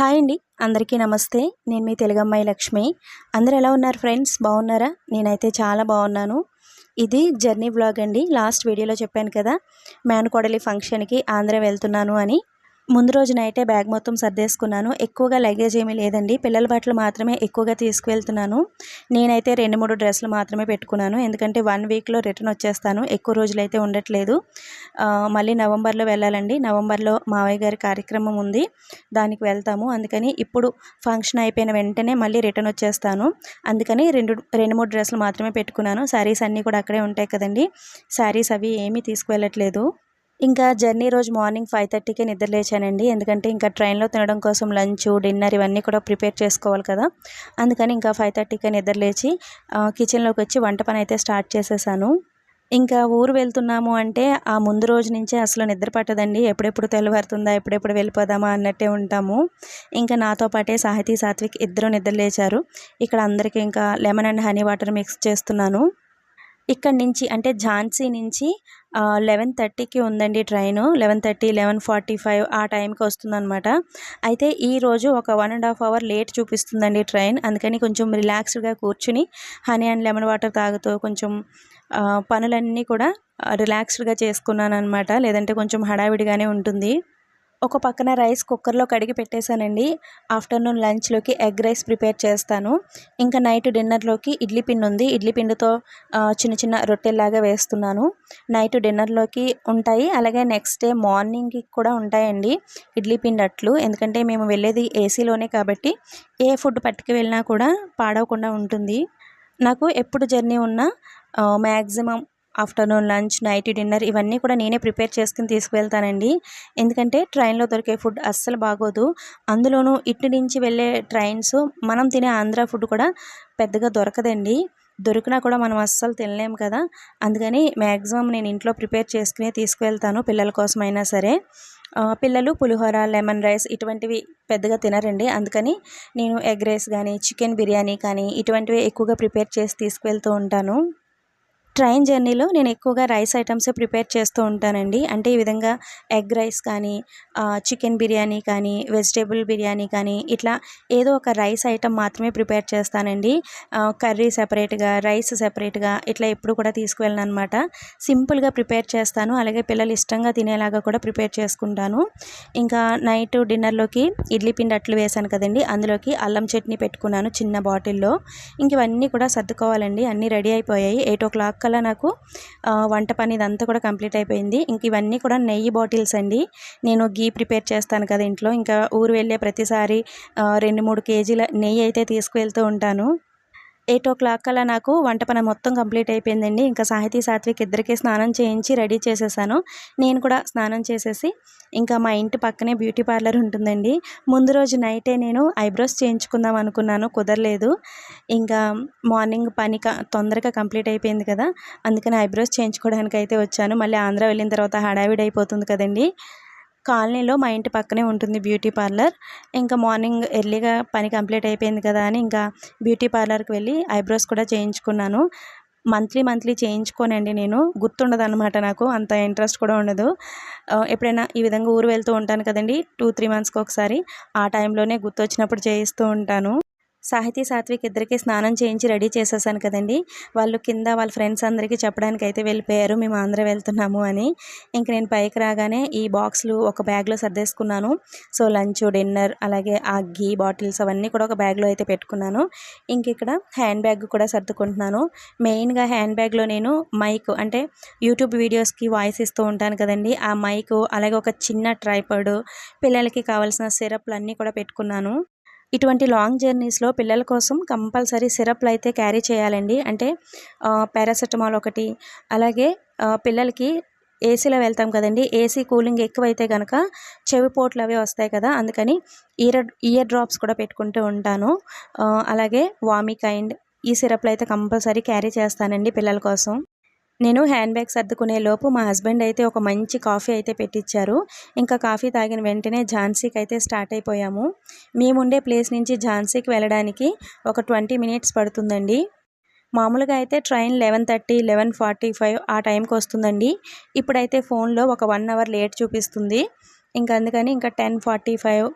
Hi అండి. అందరికీ నమస్తే. నేను మీ తెలుగమ్మాయి లక్ష్మి. అందరు ఎలా ఉన్నారు ఫ్రెండ్స్? బాగున్నారా? నేనైతే చాలా బాగున్నాను. ఇది జర్నీ బ్లాగ్ అండి. లాస్ట్ వీడియోలో చెప్పాను కదా మేనకోడలి ఫంక్షన్కి ఆంధ్ర వెళ్తున్నాను అని. ముందు రోజు నైటే బ్యాగ్ మొత్తం సర్దేసుకున్నాను. ఎక్కువగా లగేజ్ ఏమీ లేదండి. పిల్లల బట్టలు మాత్రమే ఎక్కువగా తీసుకువెళ్తున్నాను. నేనైతే రెండు మూడు డ్రెస్సులు మాత్రమే పెట్టుకున్నాను. ఎందుకంటే వన్ వీక్లో రిటర్న్ వచ్చేస్తాను. ఎక్కువ రోజులు అయితే ఉండట్లేదు మళ్ళీ నవంబర్లో వెళ్ళాలండి. నవంబర్లో మావయ్య గారి కార్యక్రమం ఉంది. దానికి వెళ్తాము. అందుకని ఇప్పుడు ఫంక్షన్ అయిపోయిన వెంటనే మళ్ళీ రిటర్న్ వచ్చేస్తాను. అందుకని రెండు రెండు మూడు డ్రెస్సులు మాత్రమే పెట్టుకున్నాను. శారీస్ అన్నీ కూడా అక్కడే ఉంటాయి కదండి. శారీస్ అవి ఏమీ తీసుకువెళ్ళట్లేదు. ఇంకా జర్నీ రోజు మార్నింగ్ ఫైవ్ థర్టీకే నిద్ర లేచానండి. ఎందుకంటే ఇంకా ట్రైన్లో తినడం కోసం లంచ్ డిన్నర్ ఇవన్నీ కూడా ప్రిపేర్ చేసుకోవాలి కదా. అందుకని ఇంకా ఫైవ్ థర్టీకే నిద్ర లేచి కిచెన్లోకి వచ్చి వంట పని అయితే స్టార్ట్ చేసేసాను. ఇంకా ఊరు వెళ్తున్నాము అంటే ఆ ముందు రోజు నుంచే అసలు నిద్ర పట్టదండి. ఎప్పుడెప్పుడు తెల్లవారుతుందా ఎప్పుడెప్పుడు వెళ్ళిపోదామా అన్నట్టే ఉంటాము. ఇంకా నాతో పాటే సాహితీ సాత్విక్ ఇద్దరు నిద్ర లేచారు. ఇక్కడ అందరికీ ఇంకా lemon and honey water mix చేస్తున్నాను. ఇక్కడ నుంచి అంటే ఝాన్సీ నుంచి లెవెన్ థర్టీకి ఉందండి train. Eleven thirty eleven forty five ఆ టైంకి వస్తుందన్నమాట. అయితే ఈరోజు ఒక one and half hour late చూపిస్తుందండి train. అందుకని కొంచెం రిలాక్స్డ్గా కూర్చుని హనీ అండ్ లెమన్ వాటర్ తాగుతూ కొంచెం పనులన్నీ కూడా రిలాక్స్డ్గా చేసుకున్నాను అనమాట లేదంటే కొంచెం హడావిడిగానే ఉంటుంది. ఒక పక్కన రైస్ కుక్కర్లో కడిగి పెట్టేశానండి. ఆఫ్టర్నూన్ లంచ్లోకి ఎగ్ రైస్ ప్రిపేర్ చేస్తాను. ఇంకా నైట్ డిన్నర్లోకి ఇడ్లీ పిండి ఉంది. ఇడ్లీ పిండితో చిన్న చిన్న రొట్టెల్లాగా వేస్తున్నాను. నైట్ డిన్నర్లోకి ఉంటాయి. అలాగే నెక్స్ట్ డే మార్నింగ్కి కూడా ఉంటాయండి ఇడ్లీ పిండి అట్లు ఎందుకంటే మేము వెళ్ళేది ఏసీలోనే కాబట్టి ఏ ఫుడ్ పట్టుకు వెళ్ళినా కూడా పాడవకుండా ఉంటుంది. నాకు ఎప్పుడు జర్నీ ఉన్నా maximum afternoon lunch night dinner ఇవన్నీ కూడా నేనే ప్రిపేర్ చేసుకుని తీసుకువెళ్తానండి. ఎందుకంటే ట్రైన్లో దొరికే ఫుడ్ అస్సలు బాగోదు. అందులోనూ ఇటు నుంచి వెళ్ళే ట్రైన్స్ మనం తినే ఆంధ్ర ఫుడ్ కూడా పెద్దగా దొరకదండి. దొరికినా కూడా మనం అస్సలు తినలేము కదా. అందుకని మ్యాక్సిమం నేను ఇంట్లో ప్రిపేర్ చేసుకునే తీసుకువెళ్తాను పిల్లల కోసమైనా సరే. పిల్లలు పులిహోర లెమన్ రైస్ ఇటువంటివి పెద్దగా తినరండి. అందుకని నేను ఎగ్ రైస్ కానీ చికెన్ బిర్యానీ కానీ ఇటువంటివి ఎక్కువగా ప్రిపేర్ చేసి తీసుకువెళ్తూ ఉంటాను. ట్రైన్ జర్నీలో నేను ఎక్కువగా రైస్ ఐటమ్స్ ప్రిపేర్ చేస్తూ ఉంటానండి. అంటే ఈ విధంగా ఎగ్ రైస్ కానీ చికెన్ బిర్యానీ కానీ వెజిటేబుల్ బిర్యానీ కానీ ఇట్లా ఏదో ఒక రైస్ ఐటమ్ మాత్రమే ప్రిపేర్ చేస్తానండి. కర్రీ సెపరేట్గా రైస్ సెపరేట్గా ఇట్లా ఎప్పుడు కూడా తీసుకువెళ్ళను అనమాట సింపుల్గా ప్రిపేర్ చేస్తాను. అలాగే పిల్లలు ఇష్టంగా తినేలాగా కూడా ప్రిపేర్ చేసుకుంటాను. ఇంకా నైట్ డిన్నర్లోకి ఇడ్లీ పిండి అట్లు వేసాను కదండి. అందులోకి అల్లం చట్నీ పెట్టుకున్నాను చిన్న బాటిల్లో. ఇంక ఇవన్నీ కూడా సర్దుకోవాలండి. అన్నీ రెడీ అయిపోయాయి. ఎయిట్ ఓ క్లాక్ కల్లా నాకు వంట పని ఇదంతా కూడా కంప్లీట్ అయిపోయింది. ఇంక ఇవన్నీ కూడా నెయ్యి బాటిల్స్ అండి. నేను గీ ప్రిపేర్ చేస్తాను కదా ఇంట్లో. ఇంకా ఊరు వెళ్ళే ప్రతిసారి రెండు మూడు కేజీల నెయ్యి అయితే తీసుకువెళ్తూ ఉంటాను. ఎయిట్ ఓ క్లాక్ కల్లా నాకు వంట పని మొత్తం కంప్లీట్ అయిపోయిందండి. ఇంకా సాహితీ సాత్విక్ ఇద్దరికి స్నానం చేయించి రెడీ చేసేసాను. నేను కూడా స్నానం చేసేసి ఇంకా మా ఇంటి పక్కనే బ్యూటీ పార్లర్ ఉంటుందండి. ముందు రోజు నైటే నేను ఐబ్రోస్ చేయించుకుందాం అనుకున్నాను కుదరలేదు. ఇంకా మార్నింగ్ పని తొందరగా కంప్లీట్ అయిపోయింది కదా అందుకని ఐబ్రోస్ చేయించుకోవడానికి అయితే వచ్చాను. మళ్ళీ ఆంధ్ర వెళ్ళిన తర్వాత హడావిడి అయిపోతుంది కదండి. కాలనీలో మా ఇంటి పక్కనే ఉంటుంది బ్యూటీ పార్లర్. ఇంకా మార్నింగ్ ఎర్లీగా పని కంప్లీట్ అయిపోయింది కదా అని ఇంకా బ్యూటీ పార్లర్కి వెళ్ళి ఐబ్రోస్ కూడా చేయించుకున్నాను. మంత్లీ మంత్లీ చేయించుకోనండి నేను. గుర్తుండదు అనమాట నాకు. అంత ఇంట్రెస్ట్ కూడా ఉండదు. ఎప్పుడైనా ఈ విధంగా ఊరు వెళ్తూ ఉంటాను కదండి. టూ త్రీ మంత్స్కి ఒకసారి ఆ టైంలోనే గుర్తొచ్చినప్పుడు చేయిస్తూ ఉంటాను. సాహితీ సాత్విక్ ఇద్దరికి స్నానం చేయించి రెడీ చేసేసాను కదండి. వాళ్ళు కింద వాళ్ళ ఫ్రెండ్స్ అందరికీ చెప్పడానికి అయితే వెళ్ళిపోయారు. మేము ఆంధ్ర వెళ్తున్నాము అని. ఇంక నేను పైకి రాగానే ఈ బాక్స్లు ఒక బ్యాగ్లో సర్దేసుకున్నాను. సో లంచ్ డిన్నర్ అలాగే ఆ గీ బాటిల్స్ అవన్నీ కూడా ఒక బ్యాగ్లో అయితే పెట్టుకున్నాను. ఇంక ఇక్కడ హ్యాండ్ బ్యాగ్ కూడా సర్దుకుంటున్నాను. మెయిన్గా హ్యాండ్ బ్యాగ్లో నేను మైక్ అంటే యూట్యూబ్ వీడియోస్కి వాయిస్ ఇస్తూ ఉంటాను కదండి. ఆ మైక్ అలాగే ఒక చిన్న ట్రైపర్డ్ పిల్లలకి కావాల్సిన సిరప్లు అన్నీ కూడా పెట్టుకున్నాను. ఇటువంటి లాంగ్ జర్నీస్లో పిల్లల కోసం కంపల్సరీ సిరప్లు అయితే క్యారీ చేయాలండి. అంటే పారాసెటమాల్ ఒకటి అలాగే పిల్లలకి ఏసీలో వెళ్తాం కదండి. ఏసీ కూలింగ్ ఎక్కువైతే కనుక చెవిపోట్లు అవి వస్తాయి కదా అందుకని ఇయర్ ఇయర్ డ్రాప్స్ కూడా పెట్టుకుంటూ ఉంటాను. అలాగే వామికైండ్ ఈ సిరప్లు అయితే కంపల్సరీ క్యారీ చేస్తానండి పిల్లల కోసం. నేను హ్యాండ్ బ్యాగ్ సర్దుకునే లోపు మా హస్బెండ్ అయితే ఒక మంచి కాఫీ అయితే పెట్టించారు ఇంకా కాఫీ తాగిన వెంటనే ఝాన్సీకి అయితే స్టార్ట్ అయిపోయాము. మేముండే ప్లేస్ నుంచి ఝాన్సీకి వెళ్ళడానికి ఒక ట్వంటీ మినిట్స్ పడుతుందండి. మామూలుగా అయితే train eleven thirty eleven forty five ఆ టైంకి వస్తుందండి. ఇప్పుడైతే ఫోన్లో ఒక వన్ అవర్ లేట్ చూపిస్తుంది. ఇంకా అందుకని ఇంకా టెన్ ఫార్టీ ఫైవ్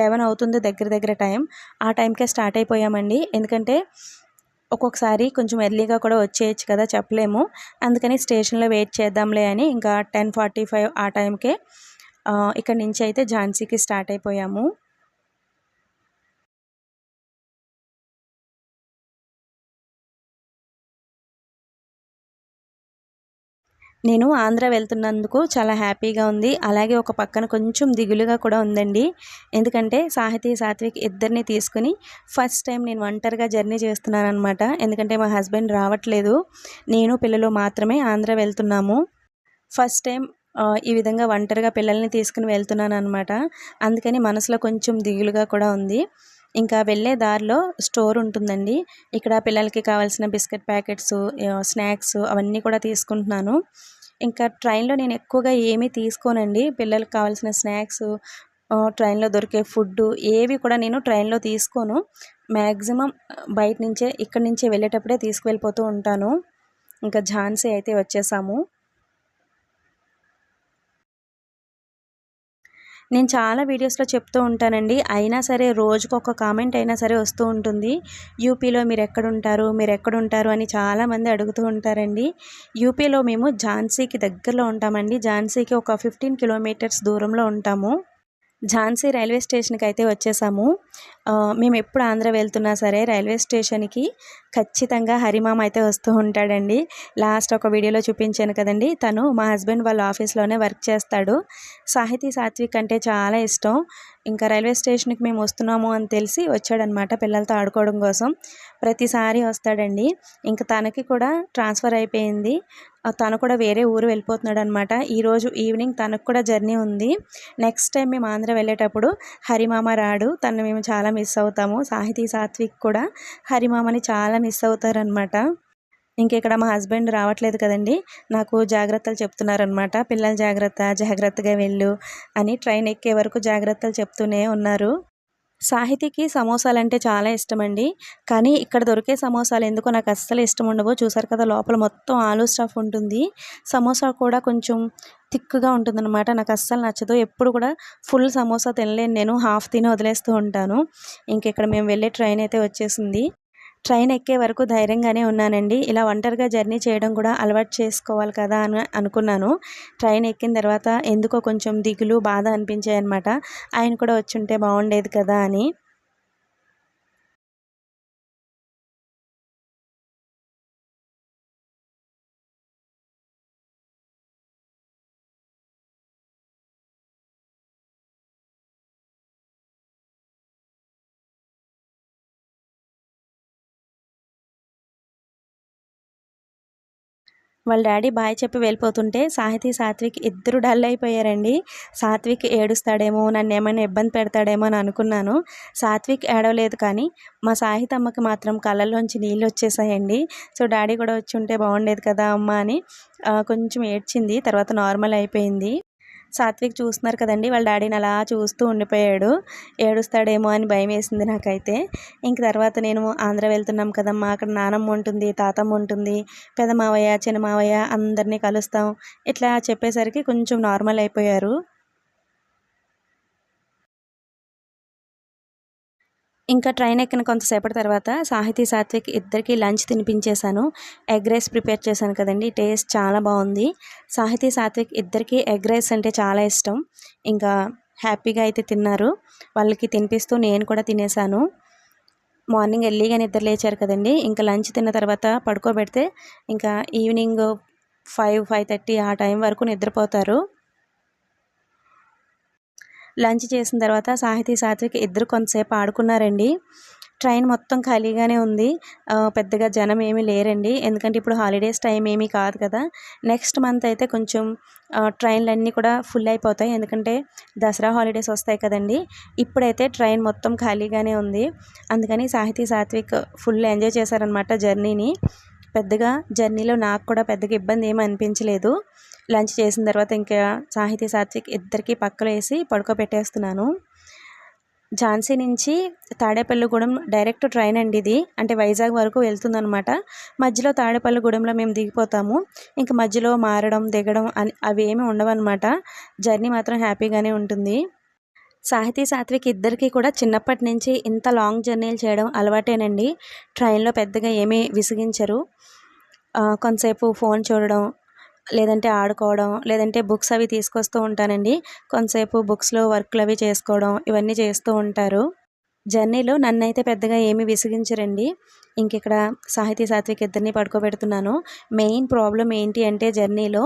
లెవెన్ అవుతుంది దగ్గర దగ్గర టైం. ఆ టైంకే స్టార్ట్ అయిపోయామండి. ఎందుకంటే ఒక్కొక్కసారి కొంచెం ఎర్లీగా కూడా వచ్చేయచ్చు కదా చెప్పలేము. అందుకని స్టేషన్లో వెయిట్ చేద్దాంలే అని ఇంకా టెన్ ఫార్టీ ఫైవ్ ఆ టైంకే ఇక్కడ నుంచి అయితే ఝాన్సీకి స్టార్ట్ అయిపోయాము. నేను ఆంధ్ర వెళ్తున్నందుకు చాలా హ్యాపీగా ఉంది. అలాగే ఒక పక్కన కొంచెం దిగులుగా కూడా ఉందండి. ఎందుకంటే సాహితీ సాత్విక్ ఇద్దరిని తీసుకుని ఫస్ట్ టైం నేను ఒంటరిగా జర్నీ చేస్తున్నాను అనమాట ఎందుకంటే మా హస్బెండ్ రావట్లేదు. నేను పిల్లలు మాత్రమే ఆంధ్ర వెళ్తున్నాము. ఫస్ట్ టైం ఈ విధంగా ఒంటరిగా పిల్లల్ని తీసుకుని వెళ్తున్నాను అనమాట అందుకని మనసులో కొంచెం దిగులుగా కూడా ఉంది. ఇంకా వెళ్ళే దారిలో స్టోర్ ఉంటుందండి. ఇక్కడ పిల్లలకి కావాల్సిన బిస్కెట్ ప్యాకెట్స్ స్నాక్స్ అవన్నీ కూడా తీసుకుంటున్నాను. ఇంకా ట్రైన్లో నేను ఎక్కువగా ఏమీ తీసుకోనండి. పిల్లలకు కావాల్సిన స్నాక్స్ ట్రైన్లో దొరికే ఫుడ్ ఏవి కూడా నేను ట్రైన్లో తీసుకోను. మ్యాక్సిమం బయట నుంచే ఇక్కడి నుంచే వెళ్ళేటప్పుడే తీసుకువెళ్ళిపోతూ ఉంటాను. ఇంకా ఝాన్సీ అయితే వచ్చేసాము. నేను చాలా వీడియోస్లో చెప్తూ ఉంటానండి. అయినా సరే రోజుకు ఒక కామెంట్ అయినా సరే వస్తూ ఉంటుంది. యూపీలో మీరు ఎక్కడుంటారు మీరు ఎక్కడుంటారు అని చాలామంది అడుగుతూ ఉంటారండి. యూపీలో మేము ఝాన్సీకి దగ్గరలో ఉంటామండి. ఝాన్సీకి ఒక ఫిఫ్టీన్ కిలోమీటర్స్ దూరంలో ఉంటాము. ఝాన్సీ రైల్వే స్టేషన్కి అయితే వచ్చేసాము. మేము ఎప్పుడు ఆంధ్ర వెళ్తున్నా సరే రైల్వే స్టేషన్కి ఖచ్చితంగా హరిమామ అయితే వస్తూ ఉంటాడండి. లాస్ట్ ఒక వీడియోలో చూపించాను కదండి. తను మా హస్బెండ్ వాళ్ళ ఆఫీస్లోనే వర్క్ చేస్తాడు. సాహితీ సాత్విక్ అంటే చాలా ఇష్టం. ఇంకా రైల్వే స్టేషన్కి మేము వస్తున్నాము అని తెలిసి వచ్చాడనమాట పిల్లలతో ఆడుకోవడం కోసం. ప్రతిసారి వస్తాడండి. ఇంకా తనకి కూడా ట్రాన్స్ఫర్ అయిపోయింది. తను కూడా వేరే ఊరు వెళ్ళిపోతున్నాడు అనమాట ఈరోజు ఈవినింగ్ తనకు కూడా జర్నీ ఉంది. నెక్స్ట్ టైం మేము ఆంధ్ర వెళ్ళేటప్పుడు హరిమామ రాడు. తను మేము చాలా మిస్ అవుతాము. సాహితీ సాత్విక్ కూడా హరిమామని చాలా మిస్ అవుతారనమాట ఇంకెక్కడ మా హస్బెండ్ రావట్లేదు కదండి. నాకు జాగ్రత్తలు చెప్తున్నారనమాట పిల్లల జాగ్రత్త జాగ్రత్తగా వెళ్ళు అని ట్రైన్ ఎక్కే వరకు జాగ్రత్తలు చెప్తూనే ఉన్నారు. సాహితీకి సమోసాలు అంటే చాలా ఇష్టమండి. కానీ ఇక్కడ దొరికే సమోసాలు ఎందుకో నాకు అస్సలు ఇష్టం ఉండవు. చూసారు కదా లోపల మొత్తం ఆలు స్టఫ్ ఉంటుంది. సమోసా కూడా కొంచెం థిక్గా ఉంటుందన్నమాట. నాకు అస్సలు నచ్చదు. ఎప్పుడు కూడా ఫుల్ సమోసా తినలేను. నేను హాఫ్ తిని వదిలేస్తూ ఉంటాను. ఇంక ఇక్కడ మేము వెళ్ళే ట్రైన్ అయితే వచ్చేసింది. ట్రైన్ ఎక్కే వరకు ధైర్యంగానే ఉన్నానండి. ఇలా ఒంటరిగా జర్నీ చేయడం కూడా అలవాటు చేసుకోవాలి కదా అని అనుకున్నాను. ట్రైన్ ఎక్కిన తర్వాత ఎందుకో కొంచెం దిగులు బాధ అనిపించాయి అనమాట ఆయన కూడా వచ్చి ఉంటే బాగుండేది కదా అని. వాళ్ళ డాడీ బాయ్ చెప్పి వెళ్ళిపోతుంటే సాహితీ సాత్విక్ ఇద్దరు డల్ అయిపోయారండి. సాత్విక్ ఏడుస్తాడేమో నన్ను ఏమైనా ఇబ్బంది పెడతాడేమో అని అనుకున్నాను. సాత్విక్ ఏడవలేదు కానీ మా సాహితమ్మకి మాత్రం కళ్ళల్లోంచి నీళ్ళు వచ్చేసాయండి. సో డాడీ కూడా వచ్చి ఉంటే బాగుండేది కదా అమ్మ అని కొంచెం ఏడ్చింది తర్వాత నార్మల్ అయిపోయింది. సాత్విక్ చూస్తున్నారు కదండి. వాళ్ళ డాడీని అలా చూస్తూ ఉండిపోయాడు. ఏడుస్తాడేమో అని భయం వేసింది నాకైతే. ఇంక తర్వాత నేను ఆంధ్ర వెళ్తున్నాం కదమ్మా. అక్కడ నానమ్మ ఉంటుంది తాతమ్మ ఉంటుంది పెద్ద మావయ్య చిన్న మావయ్య అందరినీ కలుస్తాం. ఇట్లా చెప్పేసరికి కొంచెం నార్మల్ అయిపోయారు. ఇంకా ట్రైన్ ఎక్కిన కొంతసేపటి తర్వాత సాహితీ సాత్విక్ ఇద్దరికి లంచ్ తినిపించేశాను. ఎగ్ రైస్ ప్రిపేర్ చేశాను కదండి టేస్ట్ చాలా బాగుంది. సాహితీ సాత్విక్ ఇద్దరికి ఎగ్ రైస్ అంటే చాలా ఇష్టం. ఇంకా హ్యాపీగా అయితే తిన్నారు. వాళ్ళకి తినిపిస్తూ నేను కూడా తినేసాను మార్నింగ్ ఎర్లీగా నిద్ర లేచారు కదండి ఇంకా లంచ్ తిన్న తర్వాత పడుకోబెడితే ఇంకా ఈవినింగ్ ఫైవ్ ఫైవ్ థర్టీ ఆ టైం వరకు నిద్రపోతారు. లంచ్ చేసిన తర్వాత సాహితీ సాత్విక్ ఇద్దరు కొంతసేపు ఆడుకున్నారండి. ట్రైన్ మొత్తం ఖాళీగానే ఉంది. పెద్దగా జనం ఏమీ లేరండి. ఎందుకంటే ఇప్పుడు హాలిడేస్ టైం ఏమీ కాదు కదా. నెక్స్ట్ మంత్ అయితే కొంచెం ట్రైన్లన్నీ కూడా ఫుల్ అయిపోతాయి. ఎందుకంటే దసరా హాలిడేస్ వస్తాయి కదండి. ఇప్పుడైతే ట్రైన్ మొత్తం ఖాళీగానే ఉంది. అందుకని సాహితీ సాత్విక్ ఫుల్ ఎంజాయ్ చేశారనమాట జర్నీని. పెద్దగా జర్నీలో నాకు కూడా పెద్దగా ఇబ్బంది ఏమీ అనిపించలేదు. లంచ్ చేసిన తర్వాత ఇంకా సాహితీ సాత్విక్ ఇద్దరికి పక్కలో వేసి పడుకోబెట్టేస్తున్నాను. ఝాన్సీ నుంచి తాడేపల్లిగూడెం డైరెక్ట్ ట్రైన్ అండి ఇది. అంటే వైజాగ్ వరకు వెళ్తుందనమాట మధ్యలో తాడేపల్లిగూడెంలో మేము దిగిపోతాము. ఇంకా మధ్యలో మారడం దిగడం అని అవి ఏమి ఉండవన్నమాట. జర్నీ మాత్రం హ్యాపీగానే ఉంటుంది. సాహితీ సాత్విక్ ఇద్దరికీ కూడా చిన్నప్పటి నుంచి ఇంత లాంగ్ జర్నీలు చేయడం అలవాటేనండి. ట్రైన్లో పెద్దగా ఏమీ విసిగించరు. కొంతసేపు ఫోన్ చూడడం లేదంటే ఆడుకోవడం లేదంటే బుక్స్ అవి తీసుకొస్తూ ఉంటానండి. కొంతసేపు బుక్స్లో వర్క్లు అవి చేసుకోవడం ఇవన్నీ చేస్తూ ఉంటారు. జర్నీలో నన్నైతే పెద్దగా ఏమీ విసిగించరండి. ఇంక ఇక్కడ సాహితీ సాత్విక్ ఇద్దరిని పడుకోబెడుతున్నాను. మెయిన్ ప్రాబ్లం ఏంటి అంటే జర్నీలో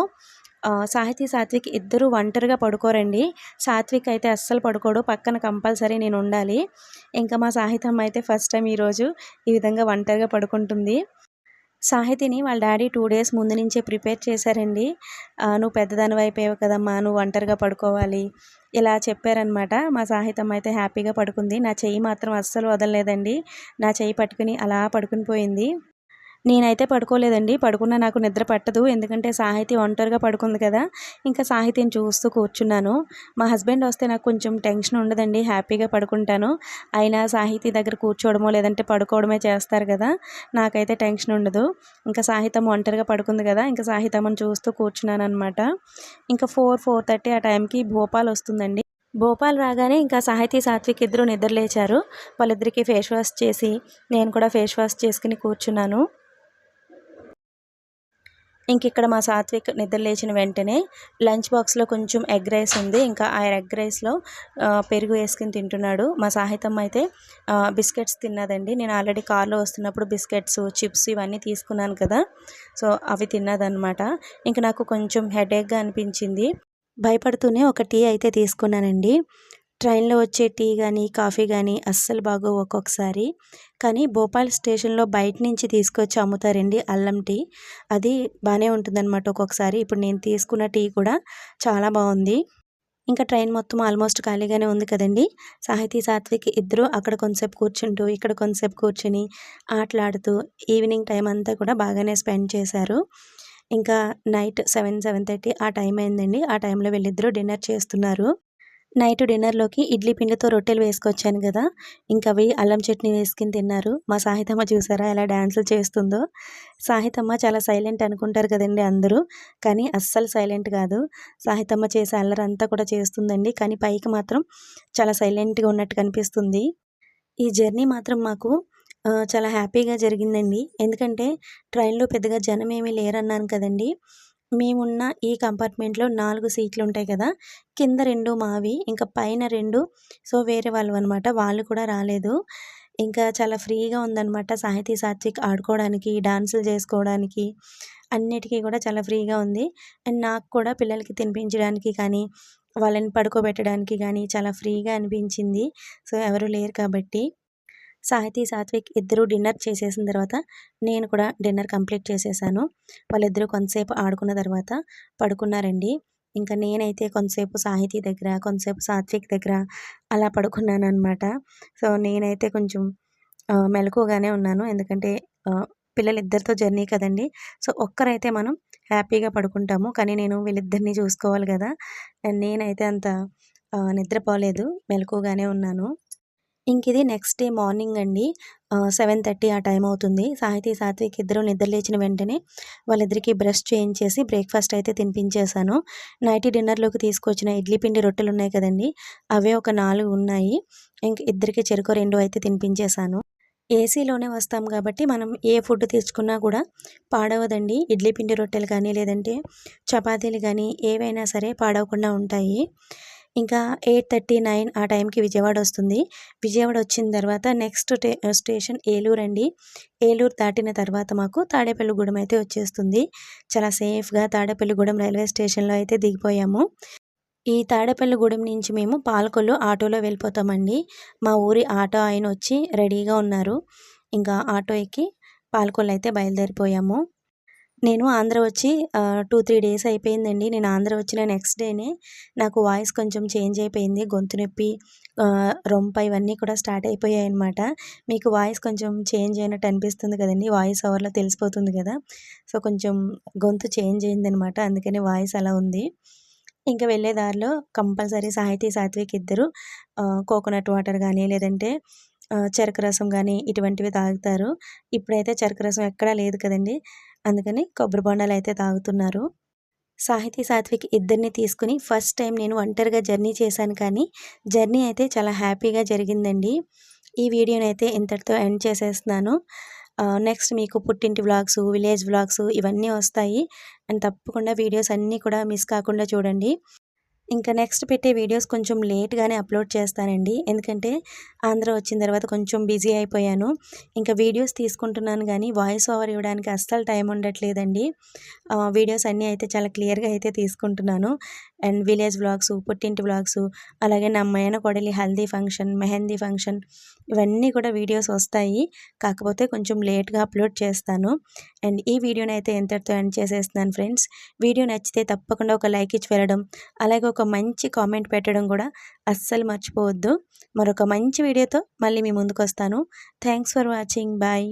సాహితీ సాత్విక్ ఇద్దరు ఒంటరిగా పడుకోరండి. సాత్విక్ అయితే అస్సలు పడుకోడు. పక్కన కంపల్సరీ నేను ఉండాలి. ఇంకా మా సాహితం అయితే ఫస్ట్ టైం ఈరోజు ఈ విధంగా ఒంటరిగా పడుకుంటుంది. సాహితిని వాళ్ళ డాడీ టూ డేస్ ముందు నుంచే ప్రిపేర్ చేశారండి. నువ్వు పెద్దదాని అయిపోయావు కదమ్మా నువ్వు ఒంటరిగా పడుకోవాలి. ఇలా చెప్పారనమాట. మా సాహితం అయితే హ్యాపీగా పడుకుంది. నా చెయ్యి మాత్రం అస్సలు వదలలేదండి. నా చెయ్యి పట్టుకుని అలా పడుకుని పోయింది. నేనైతే పడుకోలేదండి. పడుకున్న నాకు నిద్ర పట్టదు. ఎందుకంటే సాహితి ఒంటరిగా పడుకుంది కదా. ఇంకా సాహితిని చూస్తూ కూర్చున్నాను. మా హస్బెండ్ వస్తే నాకు కొంచెం టెన్షన్ ఉండదండి. హ్యాపీగా పడుకుంటాను. అయినా సాహితి దగ్గర కూర్చోవడమో లేదంటే పడుకోవడమే చేస్తారు కదా. నాకైతే టెన్షన్ ఉండదు. ఇంకా సాహితం ఒంటరిగా పడుకుంది కదా. ఇంకా సాహితమ్మని చూస్తూ కూర్చున్నాను అనమాట ఇంకా ఫోర్ ఫోర్ థర్టీ ఆ టైంకి భోపాల్ వస్తుందండి. భోపాల్ రాగానే ఇంకా సాహితీ సాత్విక్ ఇద్దరు నిద్రలేచారు. వాళ్ళిద్దరికీ ఫేస్ వాష్ చేసి నేను కూడా ఫేస్ వాష్ చేసుకుని కూర్చున్నాను. ఇంక ఇక్కడ మా సాత్విక్ నిద్ర లేచిన వెంటనే లంచ్ బాక్స్లో కొంచెం ఎగ్ రైస్ ఉంది. ఇంకా ఆ ఎగ్ రైస్లో పెరుగు వేసుకుని తింటున్నాడు. మా సాహితమ్మ అయితే బిస్కెట్స్ తిన్నదండి. నేను ఆల్రెడీ కార్లో వస్తున్నప్పుడు బిస్కెట్స్ చిప్స్ ఇవన్నీ తీసుకున్నాను కదా. సో అవి తిన్నదనమాట ఇంక నాకు కొంచెం హెడేక్గా అనిపించింది. భయపడుతూనే ఒక టీ అయితే తీసుకున్నానండి. ట్రైన్లో వచ్చే టీ కానీ కాఫీ కానీ అస్సలు బాగోవు ఒక్కొక్కసారి. కానీ భోపాల్ స్టేషన్లో బయట నుంచి తీసుకొచ్చి అమ్ముతారండి అల్లం టీ. అది బాగానే ఉంటుందన్నమాట ఒక్కొక్కసారి. ఇప్పుడు నేను తీసుకున్న టీ కూడా చాలా బాగుంది. ఇంకా ట్రైన్ మొత్తం ఆల్మోస్ట్ ఖాళీగానే ఉంది కదండి. సాహితీ సాత్విక్ ఇద్దరు అక్కడ కొంతసేపు కూర్చుంటూ ఇక్కడ కొంతసేపు కూర్చుని ఆటలాడుతూ ఈవినింగ్ టైం అంతా కూడా బాగానే స్పెండ్ చేశారు. ఇంకా నైట్ సెవెన్ సెవెన్ థర్టీ ఆ టైం అయిందండి. ఆ టైంలో వీళ్ళిద్దరూ డిన్నర్ చేస్తున్నారు. నైట్ డిన్నర్లోకి ఇడ్లీ పిండితో రొట్టెలు వేసుకొచ్చాను కదా. ఇంకా అవి అల్లం చట్నీ వేసుకుని తిన్నారు. మా సాహితమ్మ చూసారా ఎలా డ్యాన్సులు చేస్తుందో. సాహితమ్మ చాలా సైలెంట్ అనుకుంటారు కదండి అందరూ. కానీ అస్సలు సైలెంట్ కాదు. సాహితమ్మ చేసే అల్లరంతా కూడా చేస్తుందండి. కానీ పైకి మాత్రం చాలా సైలెంట్గా ఉన్నట్టు కనిపిస్తుంది. ఈ జర్నీ మాత్రం మాకు చాలా హ్యాపీగా జరిగిందండి. ఎందుకంటే ట్రైన్లో పెద్దగా జనం ఏమీ లేరన్నాను కదండి. మేమున్న ఈ కంపార్ట్మెంట్లో నాలుగు సీట్లు ఉంటాయి కదా. కింద రెండు మావి ఇంకా పైన రెండు. సో వేరే వాళ్ళు అనమాట వాళ్ళు కూడా రాలేదు. ఇంకా చాలా ఫ్రీగా ఉందన్నమాట సాహితీ సాత్విక్ ఆడుకోవడానికి డాన్సులు చేసుకోవడానికి. అన్నిటికీ కూడా చాలా ఫ్రీగా ఉంది. అండ్ నాకు కూడా పిల్లలకి తినిపించడానికి కానీ వాళ్ళని పడుకోబెట్టడానికి కానీ చాలా ఫ్రీగా అనిపించింది. సో ఎవరు లేరు కాబట్టి. సాహితీ సాత్విక్ ఇద్దరు డిన్నర్ చేసేసిన తర్వాత నేను కూడా డిన్నర్ కంప్లీట్ చేసేసాను. వాళ్ళిద్దరూ కొంతసేపు ఆడుకున్న తర్వాత పడుకున్నారండి. ఇంకా నేనైతే కొంతసేపు సాహితీ దగ్గర కొంతసేపు సాత్విక్ దగ్గర అలా పడుకున్నాను అనమాట సో నేనైతే కొంచెం మెలకుగానే మెలకువగానే ఉన్నాను. ఎందుకంటే పిల్లలు ఇద్దరితో జర్నీ కదండి. సో ఒక్కరైతే మనం హ్యాపీగా పడుకుంటాము. కానీ నేను వీళ్ళిద్దరిని చూసుకోవాలి కదా. నేనైతే అంత నిద్రపోలేదు. మెలకుగానే ఉన్నాను. ఇంక ఇది నెక్స్ట్ డే మార్నింగ్ అండి. సెవెన్ థర్టీ ఆ టైం అవుతుంది. సాహితీ సాత్విక్ ఇద్దరు నిద్రలేచిన వెంటనే వాళ్ళిద్దరికీ బ్రష్ చేయించేసి బ్రేక్ఫాస్ట్ అయితే తినిపించేశాను. నైట్ డిన్నర్లోకి తీసుకొచ్చిన ఇడ్లీ పిండి రొట్టెలు ఉన్నాయి కదండి. అవే ఒక నాలుగు ఉన్నాయి. ఇంక ఇద్దరికి చెరుకు రెండు అయితే తినిపించేశాను. ఏసీలోనే వస్తాం కాబట్టి మనం ఏ ఫుడ్ తెచ్చుకున్నా కూడా పాడవదండి. ఇడ్లీ పిండి రొట్టెలు కానీ లేదంటే చపాతీలు కానీ ఏవైనా సరే పాడవకుండా ఉంటాయి. ఇంకా ఎయిట్ థర్టీ నైన్ ఆ టైంకి విజయవాడ వస్తుంది. విజయవాడ వచ్చిన తర్వాత నెక్స్ట్ స్టేషన్ ఏలూరు అండి. ఏలూరు దాటిన తర్వాత మాకు తాడేపల్లిగూడెం అయితే వచ్చేస్తుంది. చాలా సేఫ్గా తాడేపల్లిగూడెం రైల్వే స్టేషన్లో అయితే దిగిపోయాము. ఈ తాడేపల్లిగూడెం నుంచి మేము పాలకొల్లు ఆటోలో వెళ్ళిపోతామండి. మా ఊరి ఆటో ఆయన వచ్చి రెడీగా ఉన్నారు. ఇంకా ఆటో ఎక్కి పాలకొల్లు అయితే బయలుదేరిపోయాము. నేను ఆంధ్ర వచ్చి టూ త్రీ డేస్ అయిపోయిందండి. నేను ఆంధ్ర వచ్చిన నెక్స్ట్ డేనే నాకు వాయిస్ కొంచెం చేంజ్ అయిపోయింది. గొంతు నొప్పి రొంప ఇవన్నీ కూడా స్టార్ట్ అయిపోయాయి అనమాట మీకు వాయిస్ కొంచెం చేంజ్ అయినట్టు అనిపిస్తుంది కదండి. వాయిస్ అవర్లో తెలిసిపోతుంది కదా. సో కొంచెం గొంతు చేంజ్ అయిందనమాట అందుకని వాయిస్ అలా ఉంది. ఇంకా వెళ్ళే దారిలో కంపల్సరీ సాహితీ సాత్విక్ ఇద్దరు కోకోనట్ వాటర్ కానీ లేదంటే ఆ, రసం కానీ ఇటువంటివి తాగుతారు. ఇప్పుడైతే చెరుకు రసం ఎక్కడా లేదు కదండి. అందుకని కొబ్బరి బొండాలు అయితే తాగుతున్నారు. సాహితీ సాత్విక్ ఇద్దరిని తీసుకుని ఫస్ట్ టైం నేను ఒంటరిగా జర్నీ చేశాను కానీ జర్నీ అయితే చాలా హ్యాపీగా జరిగిందండి. ఈ వీడియోని అయితే ఇంతటితో ఎండ్ చేసేస్తున్నాను. నెక్స్ట్ మీకు పుట్టింటి వ్లాగ్స్ విలేజ్ వ్లాగ్స్ ఇవన్నీ వస్తాయి. అండ్ తప్పకుండా వీడియోస్ అన్నీ కూడా మిస్ కాకుండా చూడండి. ఇంకా నెక్స్ట్ పెట్టే వీడియోస్ కొంచెం లేట్గానే అప్లోడ్ చేస్తానండి. ఎందుకంటే ఆంధ్ర వచ్చిన తర్వాత కొంచెం బిజీ అయిపోయాను. ఇంకా వీడియోస్ తీసుకుంటున్నాను కానీ వాయిస్ ఓవర్ ఇవ్వడానికి అస్సలు టైం ఉండట్లేదండి. వీడియోస్ అన్నీ అయితే చాలా క్లియర్గా అయితే తీసుకుంటున్నాను. అండ్ విలేజ్ వ్లాగ్స్ పుట్టింటి వ్లాగ్స్ అలాగే నా అమ్మాయిన కొడలి హల్దీ ఫంక్షన్ మెహందీ ఫంక్షన్ ఇవన్నీ కూడా వీడియోస్ వస్తాయి. కాకపోతే కొంచెం లేట్గా అప్లోడ్ చేస్తాను. అండ్ ఈ వీడియోని అయితే ఎంతటితో ఎండ్ చేసేస్తున్నాను ఫ్రెండ్స్. వీడియో నచ్చితే తప్పకుండా ఒక లైక్ ఇచ్చి వెళ్ళడం అలాగే ఒక మంచి కామెంట్ పెట్టడం కూడా అస్సలు మర్చిపోవద్దు. మరొక మంచి వీడియోతో మళ్ళీ మీ ముందుకు వస్తాను. Thanks for watching. బాయ్.